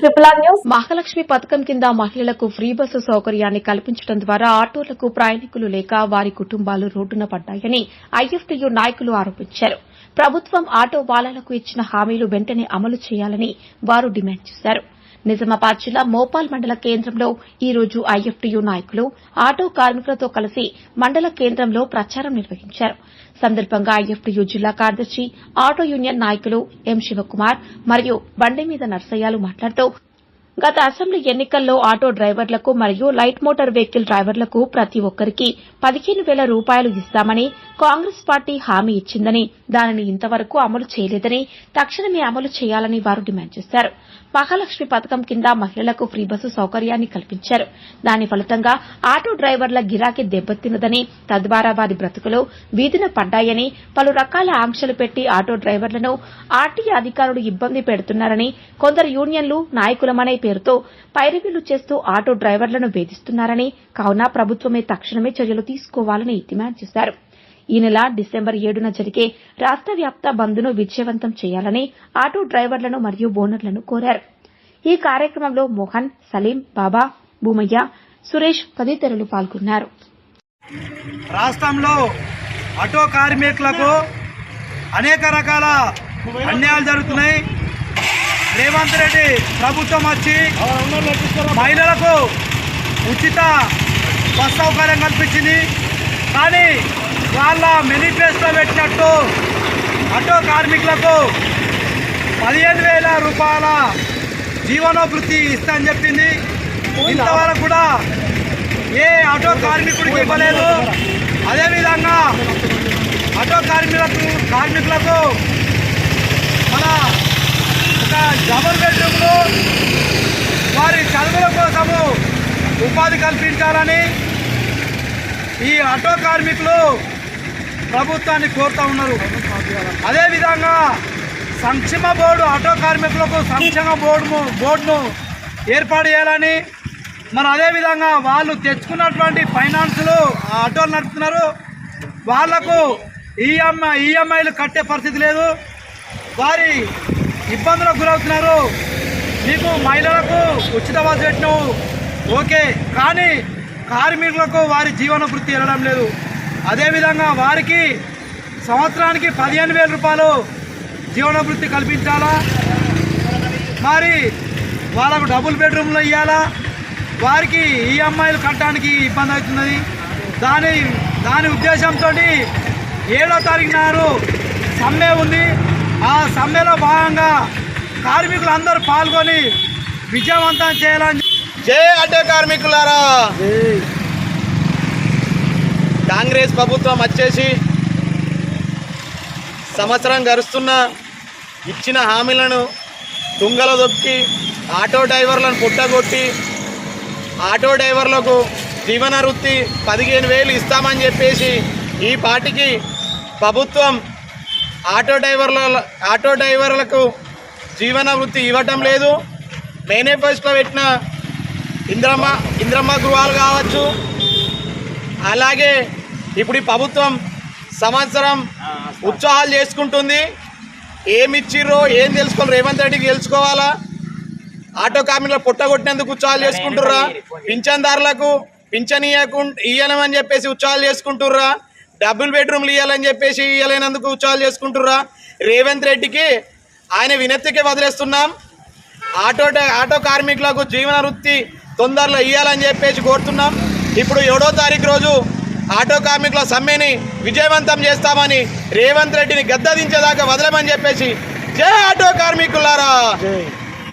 Triple R news Mahalakshmi పథకం కింద మహిళలకు ఫ్రీ బస్సు సౌకర్యాన్ని కల్పించడం ద్వారా ఆటోలకు ప్రయాణికులు లేక వారి కుటుంబాలు రోడ్డున పడ్డాయని ఐఎఫ్టీయూ నాయకులు ఆరోపించారు. ప్రభుత్వం ఆటో బాలలకు ఇచ్చిన హామీలు వెంటనే అమలు చేయాలని వారు డిమాండ్ చేశారు. నిజామాబాద్ జిల్లా మోపాల్ మండల కేంద్రంలో ఈ రోజు ఐఎఫ్టీయూ నాయకులు ఆటో కార్మికులతో కలిసి మండల కేంద్రంలో ప్రచారం నిర్వహించారు. సందర్భంగా ఐఎఫ్టీయూ జిల్లా కార్యదర్శి ఆటో యూనియన్ నాయకులు ఎం శివకుమార్ మరియు బండి మీద నర్సయ్యలు మాట్లాడుతూ గత అసెంబ్లీ ఎన్నికల్లో ఆటో డ్రైవర్లకు మరియు లైట్ మోటార్ వెహికల్ డ్రైవర్లకు ప్రతి ఒక్కరికి పదిహేను వేల రూపాయలు ఇస్తామని కాంగ్రెస్ పార్టీ హామీ ఇచ్చిందని దానిని ఇంతవరకు అమలు చేయలేదని తక్షణమే అమలు చేయాలని వారు డిమాండ్ చేశారు. మహాలక్ష్మి పథకం కింద మహిళలకు ఫ్రీ బస్సు సౌకర్యాన్ని కల్పించారు. దాని ఫలితంగా ఆటో డ్రైవర్ల గిరాకీ దెబ్బతిన్నదని తద్వారా వారి బ్రతుకులు వీధిన పడ్డాయని పలు రకాల ఆంక్షలు పెట్టి ఆటో డ్రైవర్లను ఆర్టీఏ అధికారులు ఇబ్బంది పెడుతున్నారని కొందరు యూనియన్లు నాయకులమనే పేరుతో పైరవీలు చేస్తూ ఆటో డ్రైవర్లను వేధిస్తున్నారని కావున ప్రభుత్వమే తక్షణమే చర్యలు తీసుకోవాలని డిమాండ్ చేశారు. ఈ నెల డిసెంబర్ ఏడున జరిగే రాష్ట వ్యాప్త బంద్ను విజయవంతం చేయాలని ఆటో డ్రైవర్లను మరియు ఓనర్లను కోరారు. ఈ కార్యక్రమంలో మోహన్ సలీం బాబా భూమయ్య సురేష్ తదితరులు పాల్గొన్నారు. రాష్ట్రంలో ఆటో కార్మికులకు అనేక రకాల అన్యాయాలు జరుగుతున్నాయి. రేవంత్ రెడ్డి ప్రభుత్వం వచ్చి మహిళలకు ఉచిత బస్ సౌకర్యం కల్పించింది. కానీ వాళ్ళ మేనిఫెస్టో పెట్టినట్టు ఆటో కార్మికులకు పదిహేను వేల రూపాయల జీవనోభృతి ఇస్తా అని చెప్పింది. ఇంతవరకు కూడా ఏ ఆటో కార్మికుడికి ఇవ్వలేదు. అదేవిధంగా ఆటో కార్మికులకు కార్మికులకు డబుల్ బెడ్రూమ్లు వారి చదువుల కోసము ఉపాధి కల్పించాలని ఈ ఆటో కార్మికులు ప్రభుత్వాన్ని కోరుతూ ఉన్నారు. అదేవిధంగా సంక్షేమ బోర్డు ఆటో కార్మికులకు సంక్షేమ బోర్డు బోర్డును ఏర్పాటు చేయాలని మరి అదేవిధంగా వాళ్ళు తెచ్చుకున్నటువంటి ఫైనాన్సులు ఆ ఆటోలు నడుపుతున్నారు. వాళ్ళకు ఈఎంఐ ఈఎంఐలు కట్టే పరిస్థితి లేదు. వారి ఇబ్బందులకు గురవుతున్నారు. మీకు మహిళలకు ఉచిత బస్సు పెట్టినావు. ఓకే కానీ కార్మికులకు వారి జీవన వృత్తి వెళ్ళడం లేదు. అదేవిధంగా వారికి సంవత్సరానికి పదిహేను వేల రూపాయలు జీవన వృత్తి కల్పించాలా? మరి వాళ్ళకు డబుల్ బెడ్రూమ్లో ఇవ్వాలా వారికి ఈఎంఐలు కట్టడానికి ఇబ్బంది అవుతున్నది. దాని దాని ఉద్దేశంతో ఏడో తారీఖు నాడు సమ్మె ఉంది. ఆ సమ్మెలో భాగంగా కార్మికులందరూ పాల్గొని విజయవంతం చేయాలని జై ఆటో కార్మికులారా. కాంగ్రెస్ ప్రభుత్వం వచ్చేసి సంవత్సరం గడుస్తున్న ఇచ్చిన హామీలను తుంగల దొక్కి ఆటో డ్రైవర్లను పుట్టగొట్టి ఆటో డ్రైవర్లకు జీవన వృత్తి పదిహేను వేలు ఇస్తామని చెప్పేసి ఈ పాటికి ప్రభుత్వం ఆటో డ్రైవర్ల ఆటో డ్రైవర్లకు జీవన వృత్తి ఇవ్వటం లేదు. మేనిఫెస్టోలో పెట్టిన ఇంద్రమ్మ ఇంద్రమ్మ గృహాలు కావచ్చు. అలాగే ఇప్పుడు ఈ ప్రభుత్వం సంవత్సరం ఉత్సాహాలు చేసుకుంటుంది. ఏమి ఇచ్చిర్రో ఏం తెలుసుకోవాలి రేవంత్ రెడ్డికి తెలుసుకోవాలా? ఆటో కార్మికులు పుట్టగొట్టినందుకు ఉత్సాహాలు చేసుకుంటుర్రా? పింఛన్దారులకు పింఛన్ ఇయ్యకు ఇయ్యలేమని చెప్పేసి ఉత్సాహాలు చేసుకుంటుర్రా? డబుల్ బెడ్రూమ్లు ఇవ్వాలని చెప్పేసి ఇవ్వలేనందుకు ఉత్సవాలు చేసుకుంటుర్రా. రేవంత్ రెడ్డికి ఆయన వినతికి వదిలేస్తున్నాం. ఆటో ఆటో కార్మికులకు జీవన వృత్తి తొందరలో ఇవ్వాలని చెప్పేసి కోరుతున్నాం. ఇప్పుడు ఏడో తారీఖు రోజు ఆటో కార్మికుల సమ్మెని విజయవంతం చేస్తామని రేవంత్ రెడ్డిని గద్దదించేదాకా వదలమని చెప్పేసి జై ఆటో కార్మికులారా.